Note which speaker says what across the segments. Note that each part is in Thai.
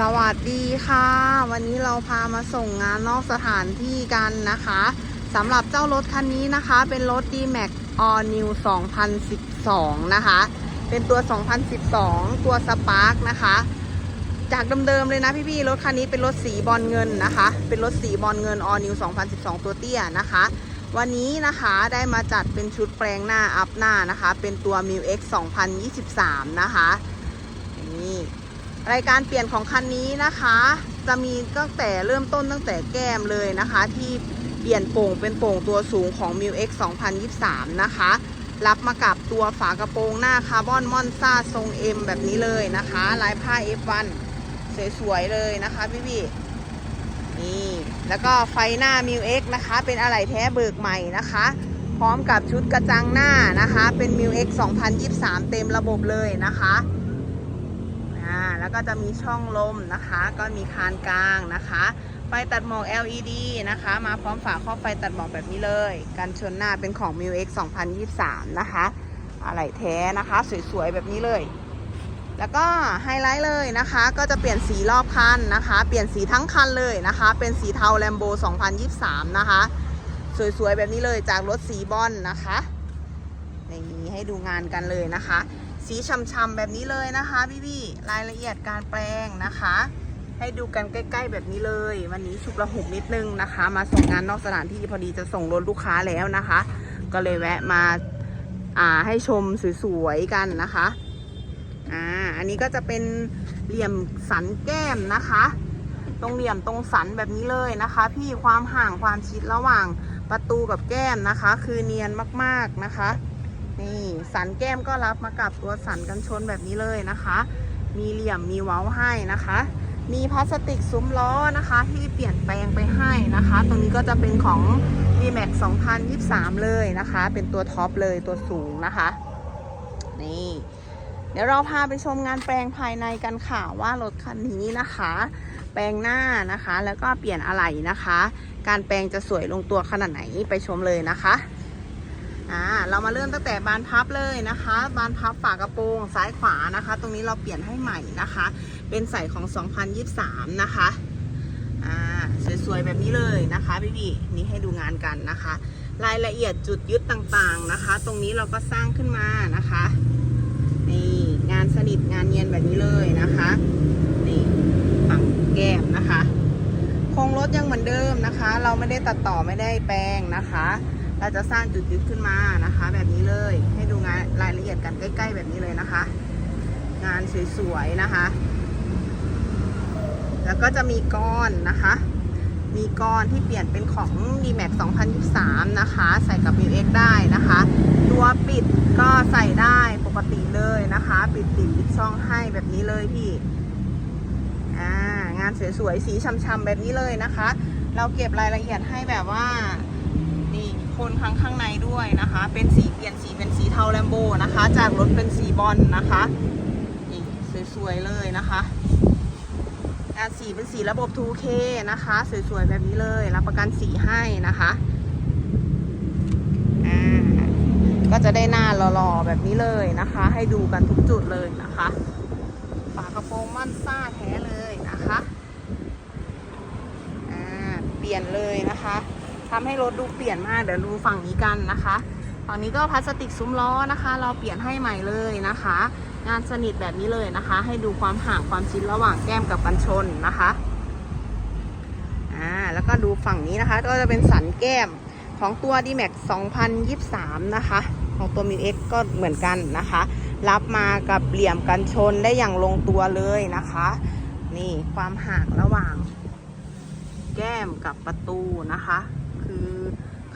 Speaker 1: สวัสดีค่ะ วันนี้เราพามาส่งงานนอกสถานที่กันนะคะสำหรับเจ้ารถคันนี้นะคะ เป็นรถ D-Max All New 2012 นะคะ เป็นตัว 2012 ตัว Spark นะคะ จากเดิมๆเลยนะพี่ๆรถคันนี้เป็นรถสีบอลเงินนะคะ เป็นรถสีบอลเงิน All New 2012 ตัวเตี้ยนะคะ วันนี้นะคะได้มาจัดเป็นชุดแปลงหน้าอัพหน้านะคะ เป็นตัว m i l X 2023 นะคะ รายการเปลี่ยนของคันนี้นะคะ จะมีตั้งแต่เริ่มต้นตั้งแต่แก้มเลยนะคะ ที่เปลี่ยนโป่งเป็นโป่งตัวสูงของ m i l X 2023 นะคะ รับมากับตัวฝากระโปรงหน้าคาร์บอนมอนซ่าทรง M แบบนี้เลยนะคะ ลายผ้า F1 สวยๆเลยนะคะพี่พี่นี่แล้วก็ไฟหน้า m i l X นะคะ เป็นอะไหล่แท้เบิกใหม่นะคะ พร้อมกับชุดกระจังหน้านะคะ เป็น m i l X 2023 เต็มระบบเลยนะคะ อ่าแล้วก็จะมีช่องลมนะคะ ก็มีคานกลางนะคะไฟตัดหมอก LED นะคะ มาพร้อมฝาครอบไฟตัดหมอกแบบนี้เลยกันชนหน้าเป็นของ m i l X 2023 นะคะอะไหล่แท้นะคะสวยๆแบบนี้เลย แล้วก็ไฮไลท์เลยนะคะ ก็จะเปลี่ยนสีรอบคันนะคะ เปลี่ยนสีทั้งคันเลยนะคะ เป็นสีเทาแลมโบ 2023 นะคะ สวยๆแบบนี้เลยจากรถสีบอลนะคะนี่ให้ดูงานกันเลยนะคะ สีช่ำๆแบบนี้เลยนะคะพี่ๆรายละเอียดการแปลงนะคะ ให้ดูกันใกล้ ๆ แบบนี้เลย วันนี้ฉุกระหุกนิดนึงนะคะ มาส่งงานนอกสถานที่พอดีจะส่งรถลูกค้าแล้วนะคะ ก็เลยแวะมาอ่าให้ชมสวยๆกันนะคะอ่าอันนี้ก็จะเป็นเหลี่ยมสันแก้มนะคะ ตรงเหลี่ยมตรงสันแบบนี้เลยนะคะ พี่ความห่างความชิดระหว่างประตูกับแก้มนะคะ คือเนียนมากๆนะคะ นี่สันแก้มก็รับมากับตัวสันกันชนแบบนี้เลยนะคะ มีเหลี่ยมมีเว้าให้นะคะ มีพลาสติกซุ้มล้อนะคะที่เปลี่ยนแปลงไปให้นะคะ ตรงนี้ก็จะเป็นของ d m a x 2023 เลยนะคะ เป็นตัวท็อปเลยตัวสูงนะคะ นี่เดี๋ยวเราพาไปชมงานแปลงภายในกันค่ะว่ารถคันนี้นะคะ แปลงหน้านะคะแล้วก็เปลี่ยนอะไหล่นะคะ การแปลงจะสวยลงตัวขนาดไหนไปชมเลยนะคะ อ่าเรามาเริ่มตั้งแต่บานพับเลยนะคะ บานพับฝากระโปรงซ้ายขวานะคะ ตรงนี้เราเปลี่ยนให้ใหม่นะคะ เป็นใส่ของ 2023 นะคะอ่าสวยๆแบบนี้เลยนะคะพี่พี่นี่ให้ดูงานกันนะคะ รายละเอียดจุดยึดต่างๆนะคะ ตรงนี้เราก็สร้างขึ้นมานะคะนี่งานสนิทงานเนียนแบบนี้เลยนะคะนี่ฝั่งแก้มนะคะโครงรถยังเหมือนเดิมนะคะ เราไม่ได้ตัดต่อไม่ได้แปลงนะคะ เราจะสร้างจุดยึดขึ้นมานะคะ แบบนี้เลย ให้ดูงานรายละเอียดกันใกล้ ๆ แบบนี้เลยนะคะ งานสวยๆนะคะ แล้วก็จะมีก้อนนะคะ มีก้อนที่เปลี่ยนเป็นของ d m a x 2023 นะคะ ใส่กับ m ิ x ได้นะคะ ตัวปิดก็ใส่ได้ปกติเลยนะคะ ปิดติดปิดช่องให้แบบนี้เลยพี่อ่างานสวยๆสีช้ำๆแบบนี้เลยนะคะ เราเก็บรายละเอียดให้แบบว่า นี่คนข้างข้างในด้วยนะคะ เป็นสีเปลี่ยนสีเป็นสีเทาแลมโบนะคะ จากรถเป็นสีบอลนะคะนี่สวยๆเลยนะคะสีเป็นสีระบบ 2K นะคะ สวยๆแบบนี้เลยรับประกันสีให้นะคะก็จะได้หน้าหล่อๆแบบนี้เลยนะคะ ให้ดูกันทุกจุดเลยนะคะฝากระโปรงมั่นซ่าแท้เลยนะคะเปลี่ยนเลยนะคะ ทำให้รถดูเปลี่ยนมาก เดี๋ยวดูฝั่งนี้กันนะคะฝั่งนี้ก็พลาสติกซุ้มล้อนะคะ เราเปลี่ยนให้ใหม่เลยนะคะ งานสนิทแบบนี้เลยนะคะ ให้ดูความห่างความชิดระหว่างแก้มกับกันชนนะคะอ่าแล้วก็ดูฝั่งนี้นะคะ ก็จะเป็นสันแก้มของตัว d m a x 2023 นะคะ ของตัว m i X ก็เหมือนกันนะคะ รับมากับเหลี่ยมกันชนได้อย่างลงตัวเลยนะคะ นี่ความห่างระหว่าง แก้มกับประตูนะคะ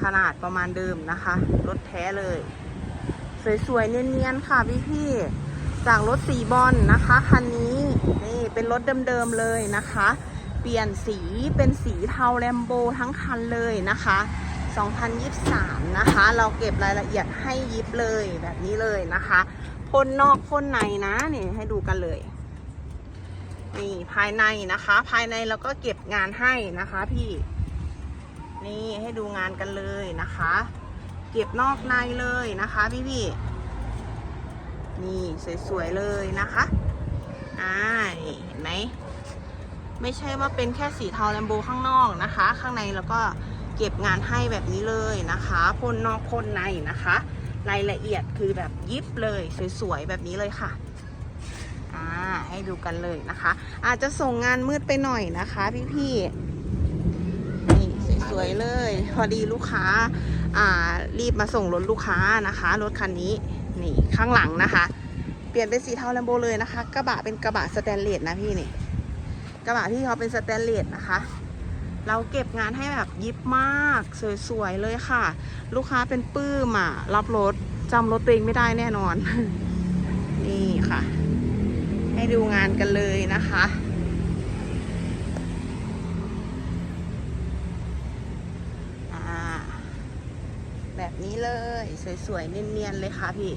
Speaker 1: ขนาดประมาณเดิมนะคะ รถแท้เลย สวยๆ เนียนๆ ค่ะพี่ๆจากรถสีบอลนะคะคันนี้นี่เป็นรถเดิมๆ เลยนะคะ เปลี่ยนสีเป็นสีเทาแลมโบทั้งคันเลยนะคะ 2023 นะคะ เราเก็บรายละเอียดให้ยิบเลยแบบนี้เลยนะคะพ่นนอกพ่นในนะนี่ให้ดูกันเลยนี่ภายในนะคะ ภายในเราก็เก็บงานให้นะคะพี่ นี่ให้ดูงานกันเลยนะคะ เก็บนอกในเลยนะคะพี่พี่ๆนี่สวยๆเลยนะคะอ่าเห็นไหมไม่ใช่ว่าเป็นแค่สีเทาแลมโบข้างนอกนะคะ ข้างในแล้วก็เก็บงานให้แบบนี้เลยนะคะพ่นนอกพ่นในนะคะรายละเอียดคือแบบยิบเลยสวยๆแบบนี้เลยค่ะอ่าให้ดูกันเลยนะคะ อาจจะส่งงานมืดไปหน่อยนะคะพี่ๆนี่ สวยเลย พอดีลูกค้าอ่ารีบมาส่งรถลูกค้านะคะ รถคันนี้นี่ข้างหลังนะคะ เปลี่ยนเป็นสีเทาแลมโบเลยนะคะกระบะเป็นกระบะสแตนเลสนะพี่นี่กระบะที่เขาเป็นสแตนเลสนะคะเราเก็บงานให้แบบยิบมาก สวยๆเลยค่ะ ลูกค้าเป็นปื้มอะ รับรถจำรถตัวเองไม่ได้แน่นอน นี่ค่ะ ให้ดูงานกันเลยนะคะ อ่า แบบนี้เลย สวยๆ เนียนๆ เลยค่ะพี่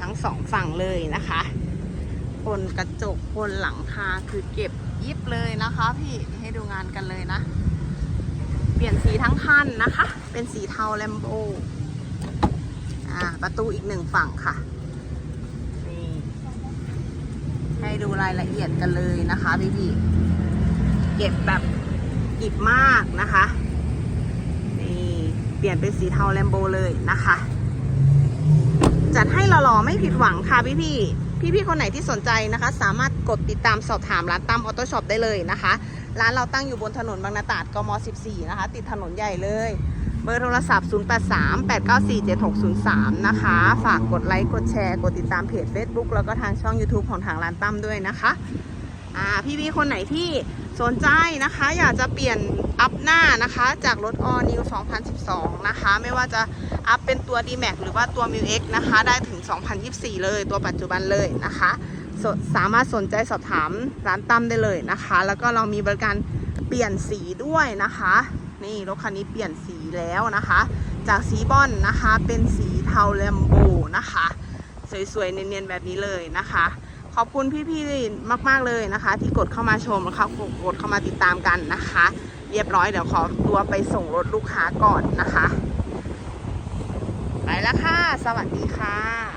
Speaker 1: ทั้งสองฝั่งเลยนะคะบนกระจกบนหลังคาคือเก็บยิบเลยนะคะ พี่ให้ดูงานกันเลยนะ เปลี่ยนสีทั้งคันนะคะ เป็นสีเทาแลมโบอ่าประตูอีกหนึ่งฝั่งค่ะนี่ให้ดูรายละเอียดกันเลยนะคะพี่พี่ๆเก็บแบบ หยิบมากนะคะ นี่เปลี่ยนเป็นสีเทาแลมโบเลยนะคะ จัดให้หล่อๆไม่ผิดหวังค่ะพี่พี่พี่พี่ๆคนไหนที่สนใจนะคะ สามารถกดติดตามสอบถามร้านตั้มออโต้ช็อปได้เลยนะคะ ร้านเราตั้งอยู่บนถนนบางนาตราดกม 14 นะคะ ติดถนนใหญ่เลยเบอร์โทรศัพท์ 0838947603 นะคะ ฝากกดไลค์ กดแชร์ กดติดตามเพจ Facebook แล้วก็ทางช่อง YouTube ของทางร้านตั้มด้วยนะคะ อ่า พี่ๆ คนไหนที่ สนใจนะคะอยากจะเปลี่ยนอัพหน้านะคะ จากรถ All New 2012 นะคะ ไม่ว่าจะอัพเป็นตัว D-Max หรือว่าตัว m ิ X นะคะ ได้ถึง 2024 เลยตัวปัจจุบันเลยนะคะสสามารถสนใจสอบถามร้านตั้มได้เลยนะคะ แล้วก็เรามีบริการเปลี่ยนสีด้วยนะคะ นี่รถคันนี้เปลี่ยนสีแล้วนะคะ จากสีบอนนะคะเป็นสีเทาแลมโบนะคะ สวยๆ เนียนๆ แบบนี้เลยนะคะ ขอบคุณพี่ๆมาก ๆเลยนะคะ ที่กดเข้ามาชมแล้วครับกดเข้ามาติดตามกันนะคะ เรียบร้อยเดี๋ยวขอตัวไปส่งรถลูกค้าก่อนนะคะ ไปแล้วค่ะ สวัสดีค่ะ